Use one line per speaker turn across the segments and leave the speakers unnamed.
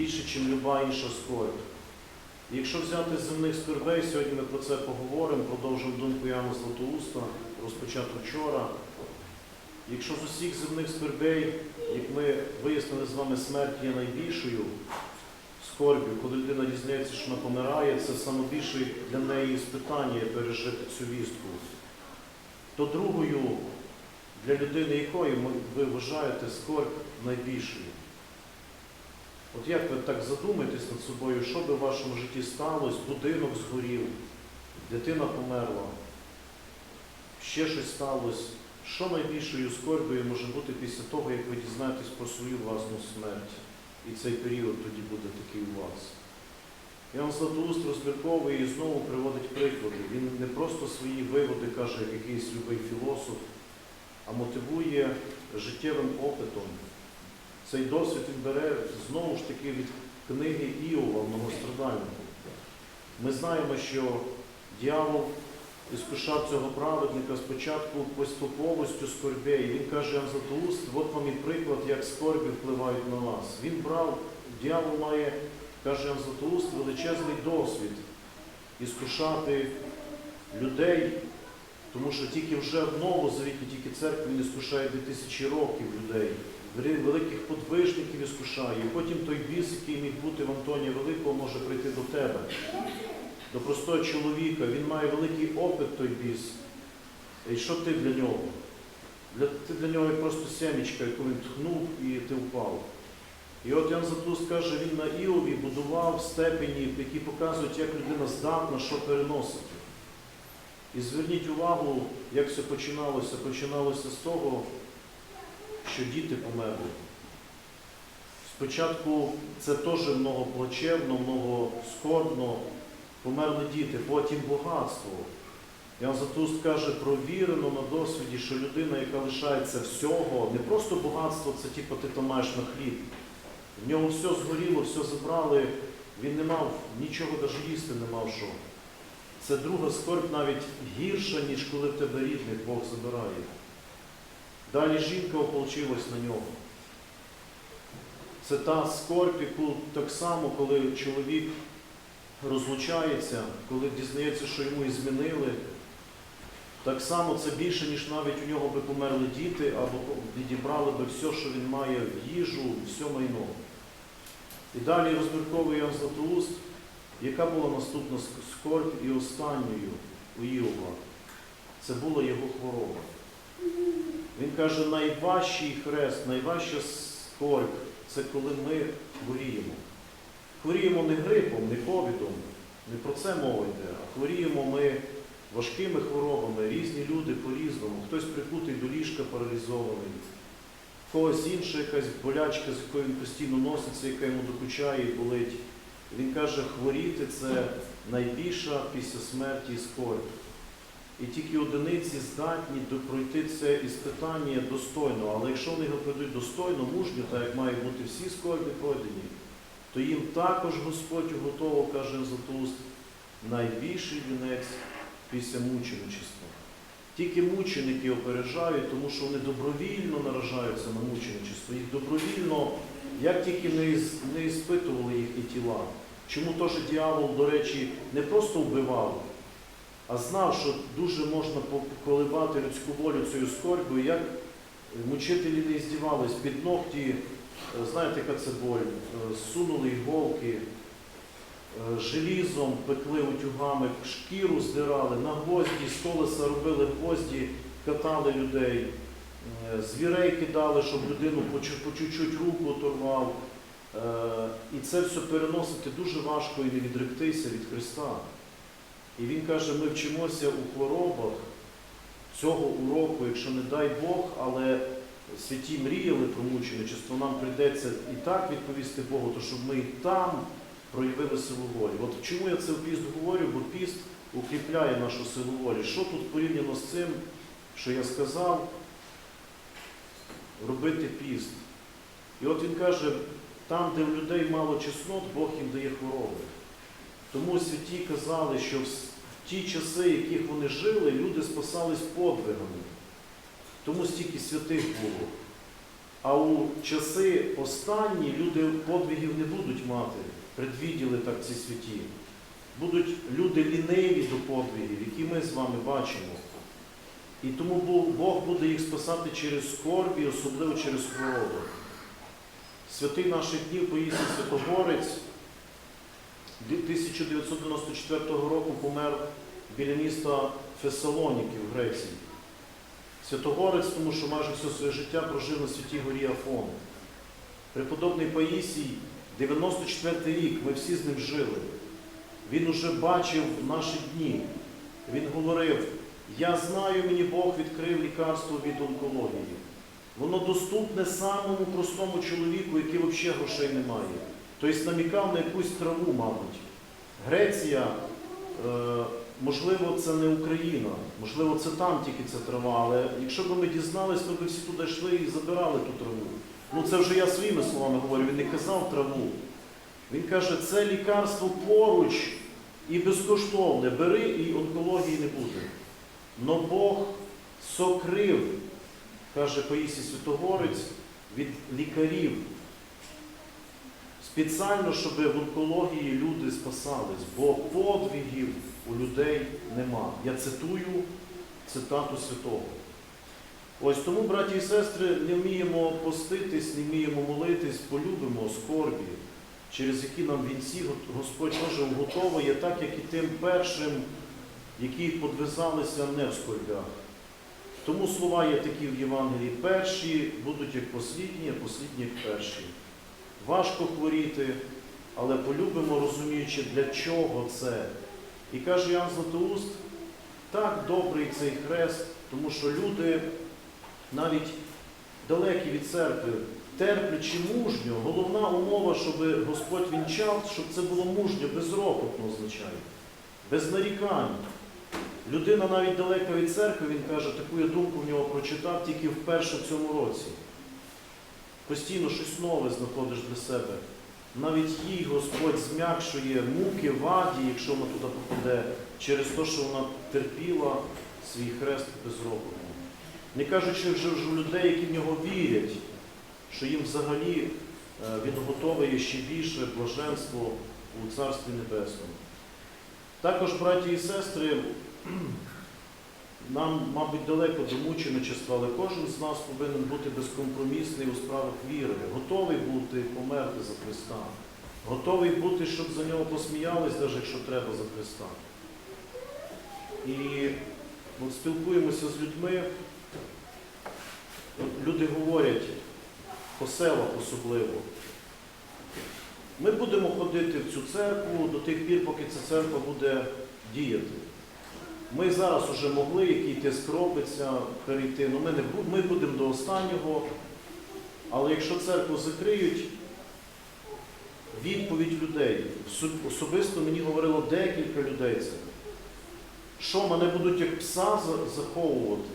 більше, ніж люба інша скорбь. Якщо взяти з земних скорбей, сьогодні ми про це поговоримо, продовжимо думку Яна Златоуста, розпочату вчора. Якщо з усіх земних скорбей, як ми вияснили з вами, смерть є найбільшою скорбю, коли людина дізнається, що вона помирає, це найбільше для неї спитання пережити цю вістку. То другою для людини, якої ви вважаєте скорбь найбільшою. От як ви так задумаєтесь над собою, що би в вашому житті сталося, будинок згорів, дитина померла, ще щось сталося. Що найбільшою скорбою може бути після того, як ви дізнаєтесь про свою власну смерть? І цей період тоді буде такий у вас. Іоанн Златоуст розмірковує і знову приводить приклади. Він не просто свої виводи каже, як якийсь любий філософ, а мотивує життєвим опитом. Цей досвід він бере знову ж таки від книги Іова Многострадального. Ми знаємо, що дьявол іскушав цього праведника спочатку поступовістю скорбей. Він каже Ян от вам і приклад, як скорбі впливають на вас. Він брав, дьявол має, каже Ян величезний досвід іскушати людей, тому що тільки вже в Новозавіті, тільки церкві він іскушає 2000 років людей. Вели- Великих подвижників іскушає. І потім той біс, який міг бути в Антонія Великого, може прийти до тебе до простого чоловіка, він має великий опит той біс. І що ти для нього? Для, ти для нього як просто семічка, яку він тхнув і ти впав. І от Ян Затус каже, він на Іові будував степені, які показують, як людина здатна, що переносити. І зверніть увагу, як все починалося. Починалося з того, що діти померли. Спочатку це теж многоплачевно, многоскорбно, померли діти, потім багатство. Ян Затуст каже, провірено на досвіді, що людина, яка лишається всього, не просто багатство, це типу ти там маєш на хліб. В нього все згоріло, все забрали, він не мав нічого навіть їсти не мав що. Це друга скорбь навіть гірша, ніж коли в тебе рідних Бог забирає. Далі жінка ополчилась на нього. Це та скорбь, яку так само, коли чоловік розлучається, коли дізнається, що йому і змінили, так само це більше, ніж навіть у нього би померли діти, або відібрали би все, що він має в їжу, все майно. І далі розмірковує Златоуст, яка була наступна скорбь і останньою у Іова. Це була його хвороба. Він каже, найважчий хрест, найважча скорбь це коли ми хворіємо. Хворіємо не грипом, не ковідом, не про це мова йде, а хворіємо ми важкими хворобами, різні люди по-різному. Хтось прикутий до ліжка паралізований, в когось інша якась болячка, з якою він постійно носиться, яка йому докучає і болить. Він каже, хворіти це найбільша після смерті скорбь. І тільки одиниці здатні пройти це іспитання достойно. Але якщо вони його пройдуть достойно, мужньо, так як мають бути всі скорбі пройдені, то їм також Господь уготовив, каже Златоуст, найбільший вінець після мученичества. Тільки мученики опережають, тому що вони добровільно наражаються на мученичество. Їх добровільно, як тільки не, не іспитували їхні тіла. Чому теж дьявол, до речі, не просто вбивав, а знав, що дуже можна поколебати людську волю цією скорбою, як мучителі не здівались під ногті, е, знаєте, яка це боль, е, сунули іголки, е, желізом пекли утюгами, шкіру здирали, на гвозді з колеса робили гвозді, катали людей, е, звірей кидали, щоб людину по чу- чуть-чуть руку оторвав. Е, І це все переносити дуже важко і не відректися від Христа. І він каже, ми вчимося у хворобах цього уроку, якщо не дай Бог, але святі мріяли про мученичество, нам прийдеться і так відповісти Богу, то щоб ми і там проявили силу волі. От чому я це в піст говорю? Бо піст укріпляє нашу силу волі. Що тут порівняно з цим, що я сказав, робити піст. І от він каже, там, де в людей мало чеснот, Бог їм дає хвороби. Тому святі казали, що ті часи, в яких вони жили, люди спасались подвигами. Тому стільки святих було. А у часи останні люди подвигів не будуть мати, предвіділи так ці святі. Будуть люди ліниві до подвигів, які ми з вами бачимо. І тому Бог- буде їх спасати через скорбі, особливо через хворобу. Святий наших днів Поїсій Святогорець 1994 року помер біля міста Фесалоніки в Греції. Святогорець, тому що майже все своє життя прожив на святій горі Афон. Преподобний Паїсій, 94 рік, ми всі з ним жили. Він уже бачив наші дні. Він говорив, я знаю, мені Бог відкрив лікарство від онкології. Воно доступне самому простому чоловіку, який взагалі грошей не має. Тобто намікав на якусь траву, мабуть. Греція, е, можливо, це не Україна, можливо, це там тільки ця трава, але якщо б ми дізнались, то б всі туди йшли і забирали ту траву. Ну це вже я своїми словами говорю, він не казав траву. Він каже, це лікарство поруч і безкоштовне. Бери і онкології не буде. Но Бог сокрив, каже Паїсій Святогорець, від лікарів. Спеціально, щоб в онкології люди спасались, бо подвигів у людей нема. Я цитую цитату святого. Ось тому, браті і сестри, не вміємо поститись, не вміємо молитись, полюбимо скорбі, через які нам вінці Господь теж уготовує, так як і тим першим, які подвизалися не в скорбях. Тому слова є такі в Євангелії. Перші будуть як послідні, а послідні як перші. Важко хворіти, але полюбимо, розуміючи, для чого це. І каже Ян Златоуст, так добрий цей хрест, тому що люди навіть далекі від церкви, терплячи мужньо, головна умова, щоб Господь вінчав, щоб це було мужньо, безропотно означає, без нарікань. Людина навіть далека від церкви, він каже, таку я думку в нього прочитав тільки вперше в цьому році. Постійно щось нове знаходиш для себе. Навіть їй Господь зм'якшує муки в аді, якщо вона туди попаде, через те, що вона терпіла свій хрест безропотно. Не кажучи вже вже людей, які в нього вірять, що їм взагалі е, він готовий ще більше блаженство у Царстві Небесному. Також, браті і сестри, нам, мабуть, далеко до мученичества, але кожен з нас повинен бути безкомпромісний у справах віри, готовий бути померти за Христа, готовий бути, щоб за нього посміялись, навіть якщо треба за Христа. І от спілкуємося з людьми, люди говорять, по селах особливо. Ми будемо ходити в цю церкву до тих пір, поки ця церква буде діяти. Ми зараз вже могли, який тиск робиться, перейти. Ну, ми, не, ми будемо до останнього. Але якщо церкву закриють, відповідь людей. Особисто мені говорило декілька людей це. Що мене будуть як пса заховувати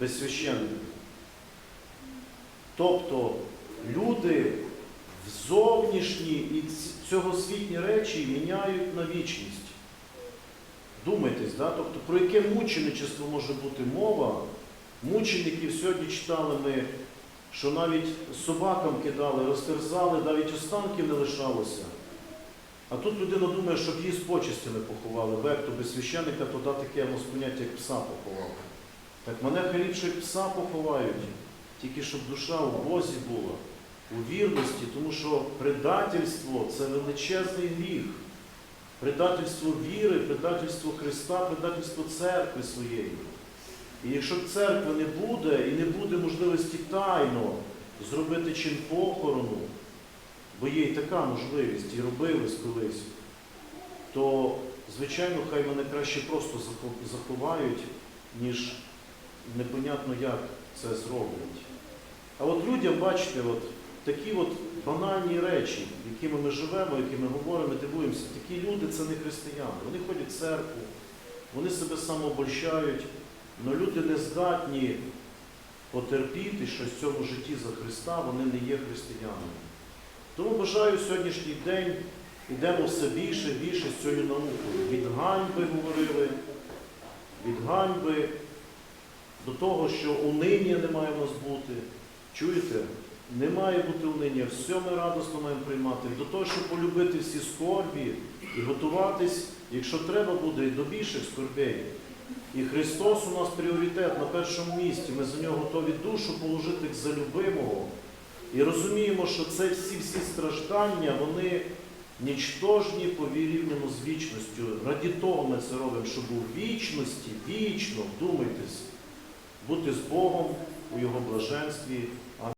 без священника? Тобто люди в зовнішні і цьогосвітні речі міняють на вічність. Думайтесь, да? тобто про яке мученичество може бути мова? Мучеників сьогодні читали ми, що навіть собакам кидали, розтерзали, навіть останків не лишалося. А тут людина думає, щоб її з почестями поховали, бо як то без священника, то да таке ну, поняття, як пса поховав. Так мене хай ліпше як пса поховають, тільки щоб душа у Бозі була, у вірності, тому що предательство це величезний гріх. Предательство віри, предательство Христа, предательство церкви своєї. І якщо церкви не буде і не буде можливості тайно зробити чин похорону, бо є і така можливість, і робились колись, то, звичайно, хай мене краще просто заховають, ніж непонятно як це зроблять. А от людям, бачите, от такі от банальні речі, якими ми живемо, якими говоримо, дивуємося, такі люди це не християни. Вони ходять в церкву, вони себе самообольщають, але люди не здатні потерпіти щось в цьому житті за Христа, вони не є християнами. Тому бажаю сьогоднішній день йдемо все більше і більше з цією наукою. Від ганьби говорили, від ганьби до того, що унині не має в нас бути. Чуєте? Не має бути унині, все ми радосно маємо приймати. До того, щоб полюбити всі скорбі і готуватись, якщо треба буде, і до більших скорбей. І Христос у нас пріоритет на першому місці. Ми за нього готові душу положити за любимого. І розуміємо, що це всі всі страждання, вони нічтожні порівняно з вічністю. Раді того ми це робимо, щоб у вічності, вічно, вдумайтесь, бути з Богом у Його блаженстві.